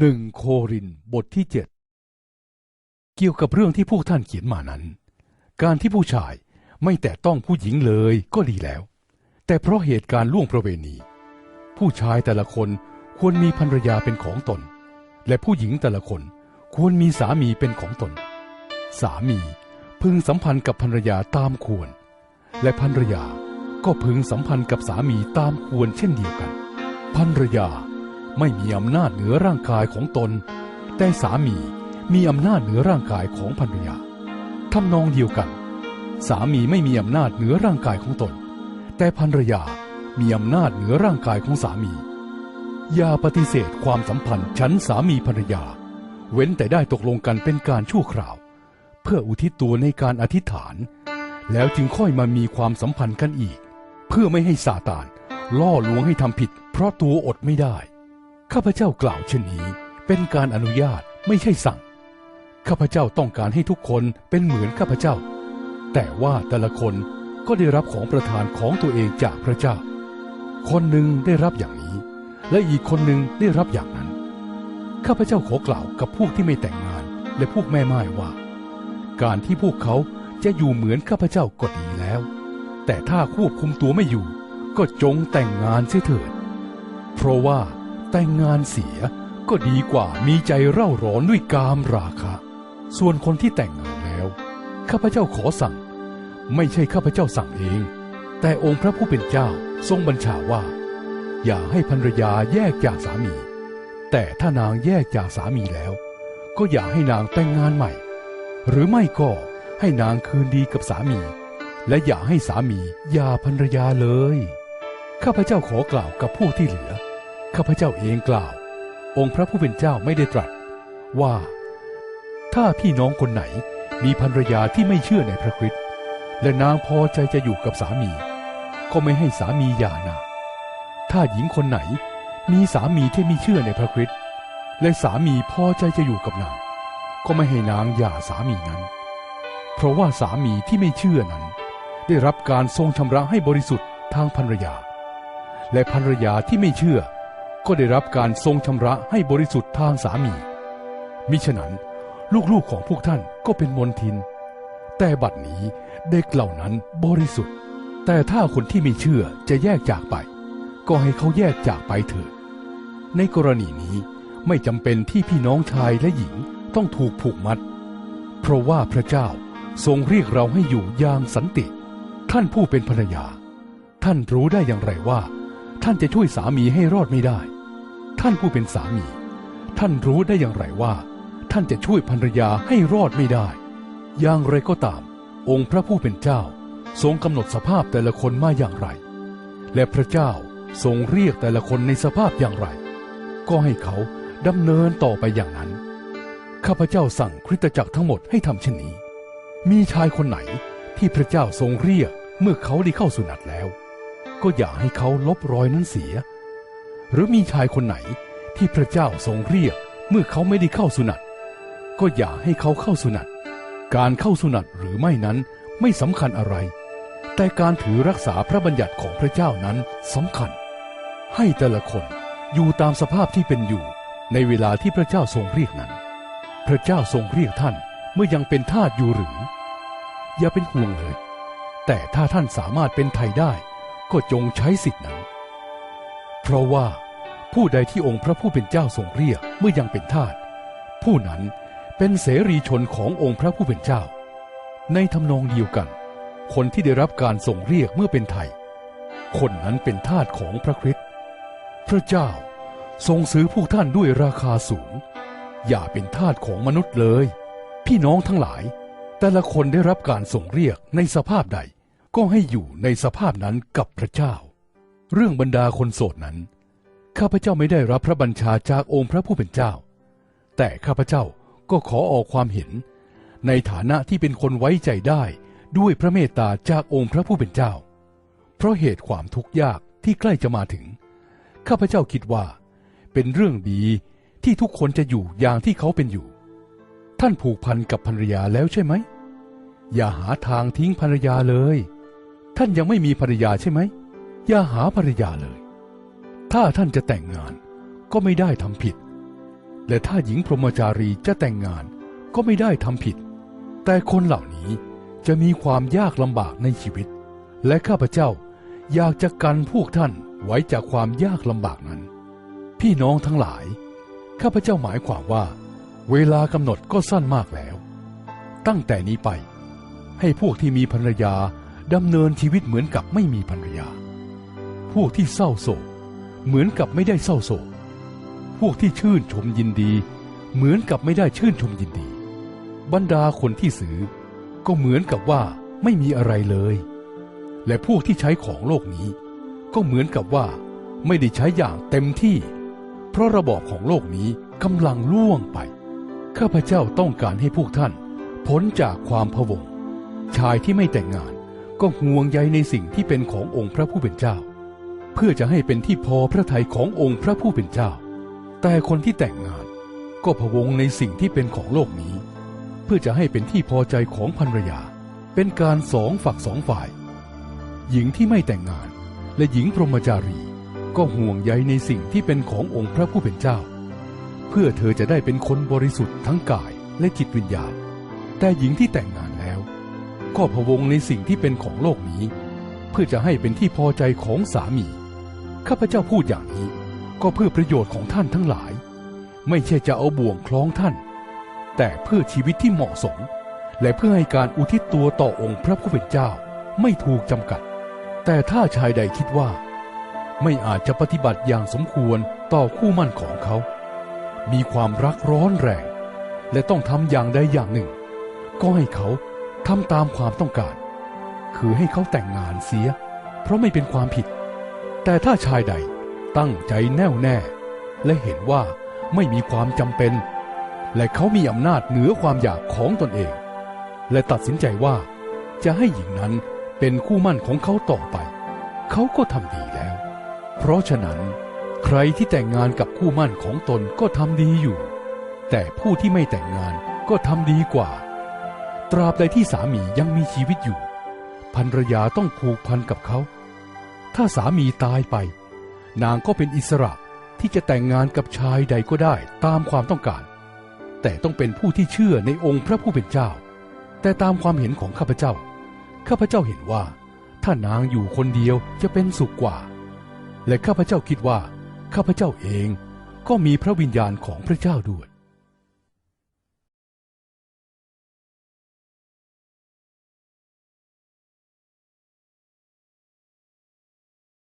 หนึ่งโครินบทที่เจ็ดเกี่ยวกับเรื่องที่พวกท่านเขียนมานั้น การที่ผู้ชายไม่แตะต้องผู้หญิงเลยก็ดีแล้ว แต่เพราะเหตุการณ์ล่วงประเวณี ผู้ชายแต่ละคนควรมีภรรยาเป็นของตน และผู้หญิงแต่ละคนควรมีสามีเป็นของตน สามีพึงสัมพันธ์กับภรรยาตามควร และภรรยาก็พึงสัมพันธ์กับสามีตามควรเช่นเดียวกันภรรยา ไม่มีอำนาจเหนือร่างกายของตน แต่สามีมีอำนาจเหนือร่างกายของภรรยาทำนองเดียวกัน สามีไม่มีอำนาจเหนือร่างกายของตน แต่ภรรยามีอำนาจเหนือร่างกายของสามี อย่าปฏิเสธความสัมพันธ์ฉันสามีภรรยา เว้นแต่ได้ตกลงกันเป็นการชั่วคราว เพื่ออุทิศตัวในการอธิษฐาน แล้วจึงค่อยมามีความสัมพันธ์กันอีก เพื่อไม่ให้ซาตานล่อลวงให้ทำผิด เพราะตัวอดไม่ได้ ข้าพเจ้ากล่าวเช่นนี้เป็นการอนุญาตไม่ใช่สั่ง ข้าพเจ้าต้องการให้ทุกคนเป็นเหมือนข้าพเจ้า แต่ว่าแต่ละคนก็ได้รับของประทานของตัวเองจากพระเจ้า คนหนึ่งได้รับอย่างนี้ และอีกคนหนึ่งได้รับอย่างนั้น ข้าพเจ้าขอกล่าวกับพวกที่ไม่แต่งงานและพวกแม่ไม้ว่า การที่พวกเขาจะอยู่เหมือนข้าพเจ้าก็ดีแล้ว แต่ถ้าควบคุมตัวไม่อยู่ ก็จงแต่งงานเสียเถิด เพราะว่า แต่งงานเสียก็ดีกว่ามีใจเร่าร้อนด้วยกามราคะ ส่วนคนที่แต่งงานแล้ว ข้าพเจ้าขอสั่ง ไม่ใช่ข้าพเจ้าสั่งเอง แต่องค์พระผู้เป็นเจ้าทรงบัญชาว่า อย่าให้ภรรยาแยกจากสามี แต่ถ้านางแยกจากสามีแล้ว ก็อย่าให้นางแต่งงานใหม่ หรือไม่ก็ให้นางคืนดีกับสามี และอย่าให้สามีย่าภรรยาเลย ข้าพเจ้าขอกล่าวกับพวกที่เหลือ ข้าพเจ้าเองกล่าว องค์พระผู้เป็นเจ้าไม่ได้ตรัส ว่า ถ้าพี่น้องคนไหนมีภรรยาที่ไม่เชื่อในพระคริสต์และนางพอใจจะอยู่กับสามี ก็ไม่ให้สามีหย่านางถ้าหญิงคนไหนมีสามีที่ไม่เชื่อในพระคริสต์และสามีพอใจจะอยู่กับนาง ก็ไม่ให้นางหย่าสามีนั้น เพราะว่าสามีที่ไม่เชื่อนั้น ได้รับการทรงชำระให้บริสุทธิ์ทางภรรยา และภรรยาที่ไม่เชื่อ ก็ได้รับการทรงชำระให้บริสุทธิ์ทางสามี มิฉะนั้นลูกๆของพวกท่านก็เป็นมนทิน แต่บัดนี้เด็กเหล่านั้นบริสุทธิ์ แต่ถ้าคนที่ไม่เชื่อจะแยกจากไป ก็ให้เขาแยกจากไปเถิด ในกรณีนี้ไม่จำเป็นที่พี่น้องชายและหญิงต้องถูกผูกมัด เพราะว่าพระเจ้าทรงเรียกเราให้อยู่อย่างสันติ ท่านผู้เป็นภรรยา ท่านรู้ได้อย่างไรว่า ท่านจะช่วยสามีให้รอดไม่ได้ ท่านผู้เป็นสามี ท่านรู้ได้อย่างไรว่า ท่านจะช่วยภรรยาให้รอดไม่ได้ อย่างไรก็ตาม องค์พระผู้เป็นเจ้าทรงกำหนดสภาพแต่ละคนมาอย่างไร และพระเจ้าทรงเรียกแต่ละคนในสภาพอย่างไร ก็ให้เขาดำเนินต่อไปอย่างนั้น ข้าพเจ้าสั่งคริสตจักรทั้งหมดให้ทำเช่นนี้ มีชายคนไหนที่พระเจ้าทรงเรียกเมื่อเขาได้เข้าสุนัตแล้ว ก็อย่าให้เขาลบรอยนั้นเสีย หรือมีชายคนไหนที่พระเจ้าทรงเรียกเมื่อเขาไม่ได้เข้าสุนัตก็อย่าให้เขาเข้าสุนัตการเข้าสุนัตหรือไม่นั้นไม่สำคัญอะไร แต่การถือรักษาพระบัญญัติของพระเจ้านั้นสำคัญ ให้แต่ละคนอยู่ตามสภาพที่เป็นอยู่ในเวลาที่พระเจ้าทรงเรียกนั้น พระเจ้าทรงเรียกท่านเมื่อยังเป็นทาสอยู่หรือ อย่าเป็นห่วงเลย แต่ถ้าท่านสามารถเป็นไทยได้ ก็จงใช้สิทธินั้น เพราะว่าผู้ใดที่องค์พระผู้เป็นเจ้าทรงเรียกเมื่อยังเป็นทาสผู้นั้นเป็นเสรีชนขององค์พระผู้เป็นเจ้า ในทำนองเดียวกัน คนที่ได้รับการทรงเรียกเมื่อเป็นไทย คนนั้นเป็นทาสของพระคริสต์พระเจ้าทรงซื้อพวกท่านด้วยราคาสูง อย่าเป็นทาสของมนุษย์เลย พี่น้องทั้งหลาย แต่ละคนได้รับการส่งเรียกในสภาพใด ก็ให้อยู่ในสภาพนั้นกับพระเจ้า เรื่องบรรดาคนโสดนั้น ข้าพเจ้าไม่ได้รับพระบัญชาจากองค์พระผู้เป็นเจ้า แต่ข้าพเจ้าก็ขอออกความเห็น ในฐานะที่เป็นคนไว้ใจได้ด้วยพระเมตตาจากองค์พระผู้เป็นเจ้า เพราะเหตุความทุกข์ยากที่ใกล้จะมาถึง ข้าพเจ้าคิดว่า เป็นเรื่องดีที่ทุกคนจะอยู่อย่างที่เขาเป็นอยู่ ท่านผูกพันกับภรรยาแล้วใช่ไหม อย่าหาทางทิ้งภรรยาเลย ท่านยังไม่มีภรรยาใช่ไหม อย่าหาภรรยาเลย ถ้าท่านจะแต่งงานก็ไม่ได้ทำผิด และถ้าหญิงพรหมจารีจะแต่งงานก็ไม่ได้ทำผิด แต่คนเหล่านี้จะมีความยากลำบากในชีวิต และข้าพเจ้าอยากจะกันพวกท่านไว้จากความยากลำบากนั้น พี่น้องทั้งหลาย ข้าพเจ้าหมายความว่า เวลากำหนดก็สั้นมากแล้ว ตั้งแต่นี้ไป ให้พวกที่มีภรรยาดำเนินชีวิตเหมือนกับไม่มีภรรยา พวกที่เศร้าโศก เหมือนกับไม่ได้เศร้าโศก พวกที่ชื่นชมยินดี เหมือนกับไม่ได้ชื่นชมยินดี บรรดาคนที่ซื้อ ก็เหมือนกับว่าไม่มีอะไรเลย และพวกที่ใช้ของโลกนี้ ก็เหมือนกับว่าไม่ได้ใช้อย่างเต็มที่ เพราะระบอบของโลกนี้กำลังล่วงไป ข้าพเจ้าต้องการให้พวกท่านพ้นจากความพะวง ชายที่ไม่แต่งงานก็ห่วงใยในสิ่งที่เป็นขององค์พระผู้เป็นเจ้า เพื่อจะให้เป็นที่พอพระทัยขององค์พระผู้เป็นเจ้า แต่คนที่แต่งงานก็พะวงในสิ่งที่เป็นของโลกนี้ เพื่อจะให้เป็นที่พอใจของภรรยา เป็นการสองฝักสองฝ่าย หญิงที่ไม่แต่งงานและหญิงพรหมจารี ก็ห่วงใยในสิ่งที่เป็นขององค์พระผู้เป็นเจ้า เพื่อเธอจะได้เป็นคนบริสุทธิ์ทั้งกายและจิตวิญญาณ แต่หญิงที่แต่งงานแล้ว ก็พะวงในสิ่งที่เป็นของโลกนี้ เพื่อจะให้เป็นที่พอใจของสามี ข้าพเจ้าพูดอย่างนี้ ก็เพื่อประโยชน์ของท่านทั้งหลาย ไม่ใช่จะเอาบ่วงคล้องท่าน แต่เพื่อชีวิตที่เหมาะสม และเพื่อให้การอุทิศตัวต่อองค์พระผู้เป็นเจ้าไม่ถูกจำกัด แต่ถ้าชายใดคิดว่า ไม่อาจจะปฏิบัติอย่างสมควรต่อคู่มั่นของเขา มีความรักร้อนแรง และต้องทำอย่างใดอย่างหนึ่ง ก็ให้เขาทำตามความต้องการ คือให้เขาแต่งงานเสีย เพราะไม่เป็นความผิด แต่ถ้าชายใดตั้งใจแน่วแน่ และเห็นว่าไม่มีความจำเป็น และเขามีอำนาจเหนือความอยากของตนเอง และตัดสินใจว่าจะให้หญิงนั้นเป็นคู่มั่นของเขาต่อไป เขาก็ทำดีแล้ว เพราะฉะนั้น ใครที่แต่งงานกับคู่มั่นของตนก็ทำดีอยู่ แต่ผู้ที่ไม่แต่งงานก็ทำดีกว่า ตราบใดที่สามียังมีชีวิตอยู่ภรรยาต้องผูกพันกับเขา ถ้าสามีตายไป นางก็เป็นอิสระที่จะแต่งงานกับชายใดก็ได้ตามความต้องการ แต่ต้องเป็นผู้ที่เชื่อในองค์พระผู้เป็นเจ้า แต่ตามความเห็นของข้าพเจ้า ข้าพเจ้าเห็นว่า ถ้านางอยู่คนเดียวจะเป็นสุขกว่า และข้าพเจ้าคิดว่า ข้าพเจ้าเองก็มีพระวิญญาณของพระเจ้าด้วย